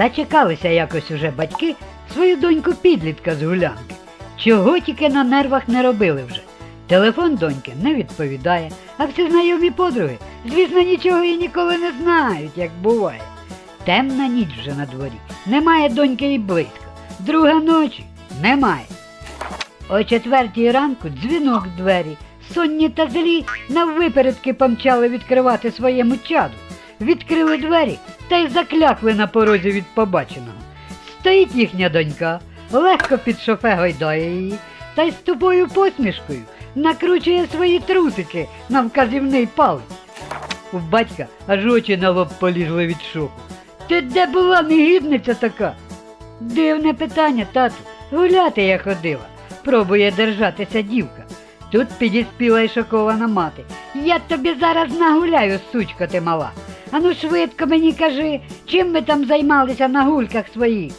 Зачекалися якось уже батьки свою доньку підлітка з гулянки. Чого тільки на нервах не робили вже. Телефон доньки не відповідає, а всі знайомі подруги, звісно, нічого і ніколи не знають, як буває. Темна ніч вже на дворі, немає доньки і близько. Друга ночі немає. О четвертій ранку дзвінок в двері. Сонні та злі наввипередки помчали відкривати своєму чаду. Відкрили двері та й заклякли на порозі від побаченого. Стоїть їхня донька, легко під шофе гойдає її, та й з тупою посмішкою накручує свої трусики на вказівний палець. У батька аж очі на лоб полізли від шоку. Ти де була негідниця така? Дивне питання, тату. Гуляти я ходила. Пробує держатися дівка. Тут підіспіла й шокована мати. Я тобі зараз нагуляю, сучка ти мала. Ану швидко мені кажи, чим ми там займалися на гульках своїх.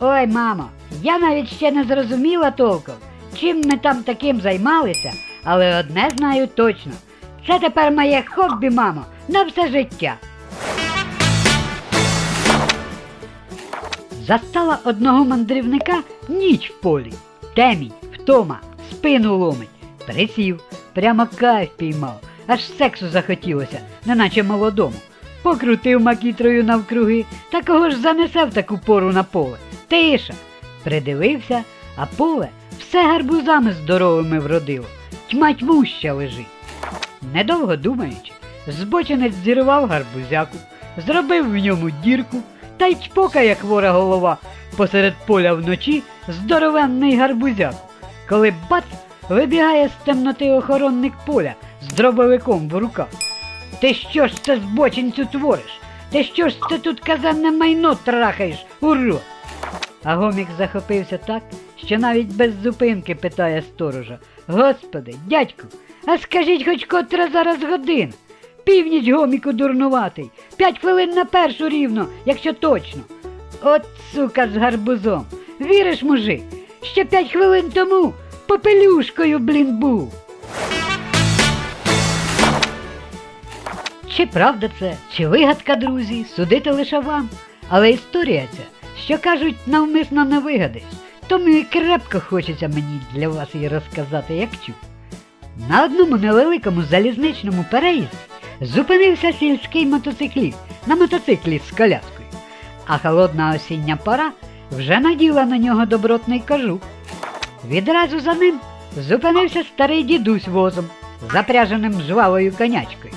Ой, мамо, я навіть ще не зрозуміла толком, чим ми там таким займалися, але одне знаю точно. Це тепер моє хобі, мамо, на все життя. Застала одного мандрівника ніч в полі. Темінь, втома, спину ломить. Присів, прямо кайф піймав, аж сексу захотілося, неначе молодому. Покрутив макітрою навкруги, та кого ж занесе в таку пору на поле. Тиша. Придивився, а поле все гарбузами здоровими вродило. Тьма тьмуща лежить. Недовго думаючи, збочинець зірвав гарбузяку, зробив в ньому дірку та й чпокає хвора голова посеред поля вночі здоровенний гарбузяк, коли бац вибігає з темноти охоронник поля з дробовиком в руках. Ти що ж це збочинцю твориш? Ти що ж це тут казенне майно трахаєш, урод? А гомік захопився так, що навіть без зупинки питає сторожа. Господи, дядьку, а скажіть хоч котра зараз година? Північ гоміку дурнуватий, п'ять хвилин на першу рівно, якщо точно. От сука з гарбузом. Віриш, мужик? Ще п'ять хвилин тому попелюшкою, блін, був. Чи правда це, чи вигадка, друзі, судити лише вам. Але історія ця, що кажуть, навмисно не вигадаєш, тому і крепко хочеться мені для вас її розказати, як чув. На одному невеликому залізничному переїзді зупинився сільський мотоцикліст на мотоциклі з коляскою, а холодна осіння пора вже наділа на нього добротний кожух. Відразу за ним зупинився старий дідусь возом, запряженим жвавою конячкою,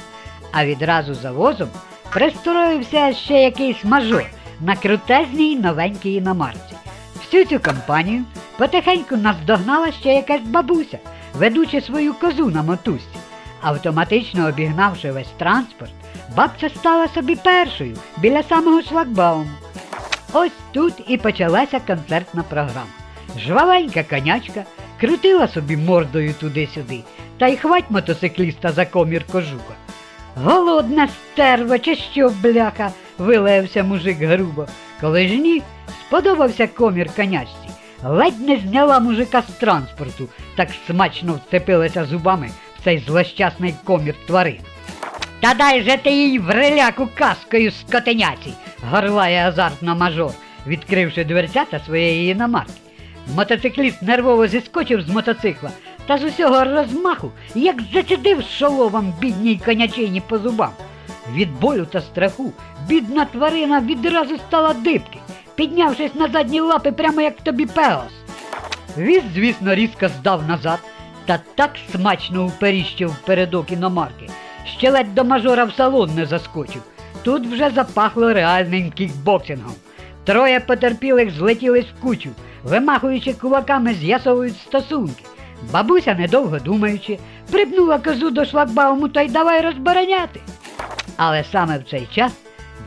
а відразу за возом пристроївся ще якийсь мажор на крутезній новенькій іномарці. Всю цю компанію потихеньку наздогнала ще якась бабуся, ведучи свою козу на мотузці. Автоматично обігнавши весь транспорт, бабця стала собі першою біля самого шлагбауму. Ось тут і почалася концертна програма. Жвавенька конячка крутила собі мордою туди-сюди, та й хвать мотоцикліста за комір кожуха. Голодна стерва, чи що, бляха, вилаявся мужик грубо. Коли ж ні, сподобався комір конячці. Ледь не зняла мужика з транспорту, так смачно вцепилася зубами в цей злощасний комір тварин. Та дай же ти їй в реляку каскою скотеняці, горлає азартно мажор, відкривши дверцята своєї іномарки. Мотоцикліст нервово зіскочив з мотоцикла та з усього розмаху, як зацідив шоломом бідній конячині по зубам. Від болю та страху бідна тварина відразу стала дибки, піднявшись на задні лапи, прямо як тобі пегас. Віз, звісно, різко здав назад та так смачно уперіщив передок іномарки, ще ледь до мажора в салон не заскочив. Тут вже запахло реальним кікбоксингом. Троє потерпілих злетілись в кучу, вимахуючи кулаками, з'ясовують стосунки. Бабуся, недовго думаючи, припнула козу до шлагбауму та й давай розбороняти. Але саме в цей час,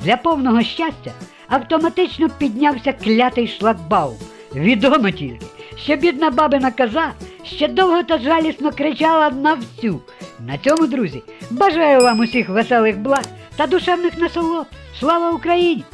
для повного щастя, автоматично піднявся клятий шлагбаум. Відомо тільки, що бідна бабина коза ще довго та жалісно кричала на всю. На цьому, друзі, бажаю вам усіх веселих благ та душевних насолод. Слава Україні!